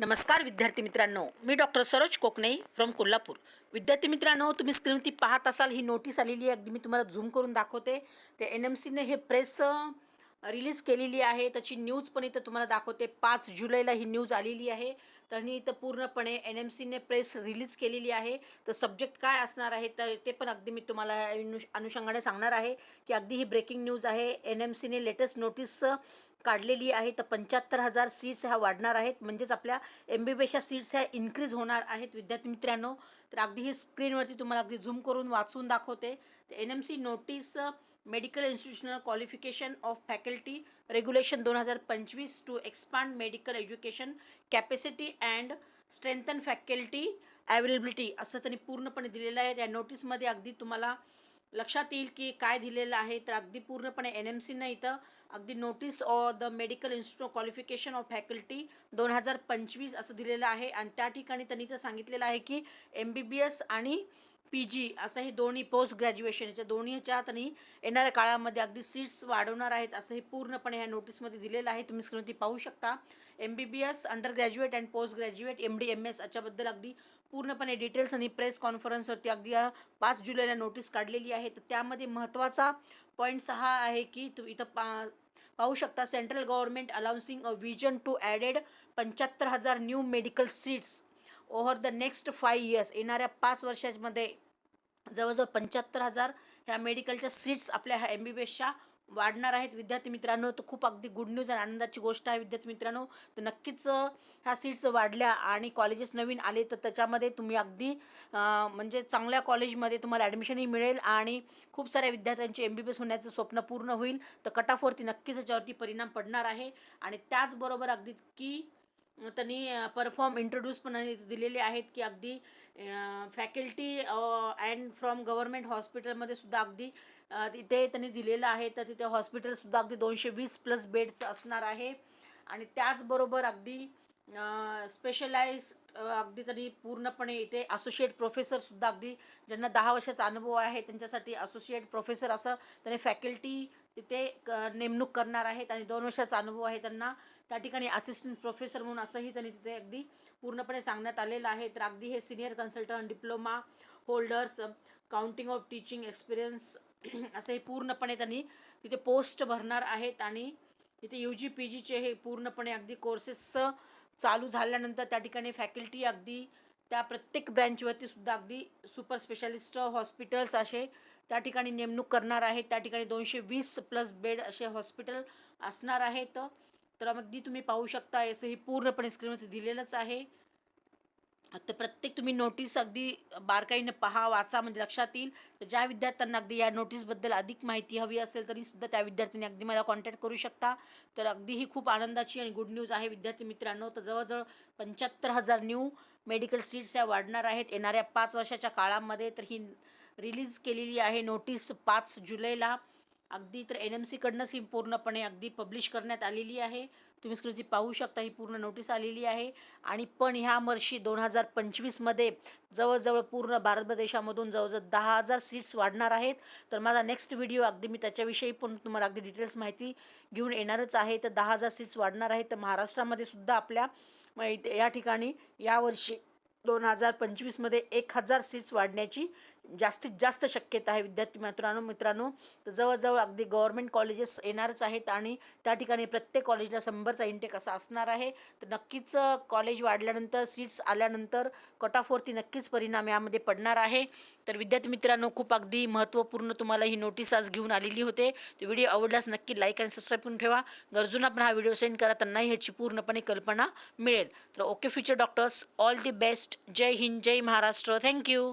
नमस्कार विद्यार्थी मित्रांनो. मी डॉक्टर सरोज कोकणे फ्रॉम कोल्हापूर. विद्यार्थी मित्रांनो तुम्ही स्क्रीनवरती पाहत असाल ही नोटीस आलेली आहे. अगदी मी तुम्हाला झूम करून दाखवते. ते एन एम सीने हे प्रेस रिलीज केलेली आहे. त्याची न्यूज पण इथं तुम्हाला दाखवते. पाच जुलैला ही न्यूज आलेली आहे. तर ही इथं पूर्णपणे एन एम सीने प्रेस रिलीज केलेली आहे. तर सब्जेक्ट काय असणार आहे? तर ते पण अगदी मी तुम्हाला अनुषंगाने सांगणार आहे की अगदी ही ब्रेकिंग न्यूज आहे. एन एम सीने लेटेस्ट नोटीस काढलेली आहे. तर पंच्याहत्तर हजार सीट्स ह्या वाढणार आहेत. म्हणजेच आपल्या एम बी बीच्या सीट्स ह्या इन्क्रीज होणार आहेत. विद्यार्थी मित्रांनो तर अगदी ही स्क्रीनवरती तुम्हाला अगदी झूम करून वाचून दाखवते. तर N M C notice medical institutional qualification of faculty regulation दोन हजार पंचवीस to expand medical education capacity and strengthen faculty availability असं त्यांनी पूर्णपणे दिलेलं आहे. त्या नोटीसमध्ये अगदी तुम्हाला लक्षात येईल की काय दिलेलं आहे. तर अगदी पूर्णपणे एन एम सीनं इथं अगदी notice of the medical institute qualification of faculty दोन हजार पंचवीस असं दिलेलं आहे. आणि त्या ठिकाणी त्यांनी इथं सांगितलेलं आहे की एम बी बी एस आणि पी जी असं हे दोन्ही पोस्ट ग्रॅज्युएशन याच्या दोन्ही ह्याच्यात आणि येणाऱ्या काळामध्ये अगदी सीट्स वाढवणार आहेत असं हे पूर्णपणे ह्या नोटीसमध्ये दिलेलं आहे. तुम्ही स्क्रीनवरती पाहू शकता. M B B S under graduate and post graduate M D M S याच्याबद्दल अगदी पूर्णपणे डिटेल्स आणि प्रेस कॉन्फरन्सवरती अगदी पाच जुलैला नोटीस काढलेली आहे. तर त्यामध्ये महत्त्वाचा पॉईंट्स सहा आहे की तू इथं पा पाहू शकता. Central government announcing a vision to added पंच्याहत्तर हजार new medical seats over the next five years. येणाऱ्या पाच वर्षामध्ये जवळजवळ पंच्याहत्तर हजार ह्या मेडिकलच्या सीट्स आपल्या ह्या एम बी बी एसच्या वाढणार आहेत. विद्यार्थी मित्रांनो तर खूप अगदी गुड न्यूज आणि आनंदाची गोष्ट आहे विद्यार्थी मित्रांनो. तर नक्कीच ह्या सीट्स वाढल्या आणि कॉलेजेस नवीन आले तर त्याच्यामध्ये तुम्ही अगदी म्हणजे चांगल्या कॉलेजमध्ये तुम्हाला ॲडमिशनही मिळेल आणि खूप साऱ्या विद्यार्थ्यांचे एम बी बी एस होण्याचं स्वप्न पूर्ण होईल. तर कटाफवरती नक्कीच याच्यावरती परिणाम पडणार आहे. आणि त्याचबरोबर अगदी की त्यांनी परफॉर्म इंट्रोड्यूस पण दिलेले आहेत की अगदी फॅकल्टी अँड फ्रॉम गव्हर्मेंट हॉस्पिटलमध्ये सुद्धा अगदी तिथे त्यांनी दिलेलं आहे. तर तिथे हॉस्पिटलसुद्धा अगदी दोनशे वीस प्लस बेडचं असणार आहे. आणि त्याचबरोबर अगदी स्पेशलाइज अगदी त्यांनी पूर्णपणे इथे असोसिएट प्रोफेसरसुद्धा अगदी ज्यांना दहा वर्षाचा अनुभव आहे त्यांच्यासाठी असोसिएट प्रोफेसर असं त्यांनी फॅकल्टी तिथे क नेमणूक करणार आहेत आणि दोन वर्षाचा अनुभव आहे त्यांना. त्या ठिकाणी असिस्टंट प्रोफेसर म्हणून असंही त्यांनी तिथे अगदी पूर्णपणे सांगण्यात आलेलं आहे. तर अगदी हे senior consultant diploma holders counting of teaching experience असं हे पूर्णपणे त्यांनी तिथे पोस्ट भरणार आहेत. आणि तिथे यू जी पी जीचे हे पूर्णपणे अगदी कोर्सेस चालू झाल्यानंतर त्या ठिकाणी फॅकल्टी अगदी त्या प्रत्येक ब्रँचवरती सुद्धा अगदी सुपर स्पेशालिस्ट हॉस्पिटल्स असे त्या ठिकाणी नेमणूक करणार आहेत. त्या ठिकाणी दोनशे वीस प्लस बेड असे हॉस्पिटल असणार आहेत. तर अगदी तुम्ही पाहू शकता असं हे पूर्णपणे स्क्रीनवरती दिलेलंच आहे. तर प्रत्येक तुम्ही नोटीस अगदी बारकाईनं पहा वाचा म्हणजे लक्षात येईल. तर ज्या विद्यार्थ्यांना अगदी या नोटीसबद्दल अधिक माहिती हवी असेल तरी सुद्धा त्या विद्यार्थ्यांनी अगदी मला कॉन्टॅक्ट करू शकता. तर अगदी ही खूप आनंदाची आणि गुड न्यूज आहे विद्यार्थी मित्रांनो. तर जवळजवळ पंच्याहत्तर हजार न्यू मेडिकल सीट्स या वाढणार आहेत. येणाऱ्या पाच वर्षाच्या काळामध्ये तर ही रिलीज केलेली आहे नोटीस पाच जुलैला. अगदी तर एन एम सीकडनंच ही पूर्णपणे अगदी पब्लिश करण्यात आलेली आहे. तुम्ही स्क्रीनची पाहू शकता ही पूर्ण नोटीस आलेली आहे. आणि पण ह्या वर्षी दोन हजार पंचवीसमध्ये जवळजवळ पूर्ण भारत देशामधून जवळजवळ दहा हजार सीट्स वाढणार आहेत. तर माझा नेक्स्ट व्हिडिओ अगदी मी त्याच्याविषयी पण तुम्हाला अगदी डिटेल्स माहिती घेऊन येणारच आहे. तर दहा हजार सीट्स वाढणार आहेत. तर महाराष्ट्रामध्ये सुद्धा आपल्या या ठिकाणी यावर्षी दोन हजार पंचवीसमध्ये एक हजार सीट्स वाढण्याची जास्तीत जास्त शक्यता आहे विद्यार्थी मित्रांनो मित्रांनो. तर जवळजवळ अगदी गव्हर्मेंट कॉलेजेस येणारच आहेत आणि त्या ठिकाणी प्रत्येक कॉलेजला शंभरचा इंटेक असा असणार आहे. तर नक्कीच कॉलेज वाढल्यानंतर सीट्स आल्यानंतर कट ऑफवरती नक्कीच परिणाम यामध्ये पडणार आहे. तर विद्यार्थी मित्रांनो खूप अगदी महत्त्वपूर्ण तुम्हाला ही नोटीस आज घेऊन आलेली होते. तर व्हिडिओ आवडल्यास नक्की लाईक आणि सबस्क्राईब करून ठेवा. गरजूंना पण हा व्हिडिओ सेंड करा त्यांनाही ह्याची पूर्णपणे कल्पना मिळेल. तर okay future doctors all the best Jai Hind Jai Maharashtra. Thank you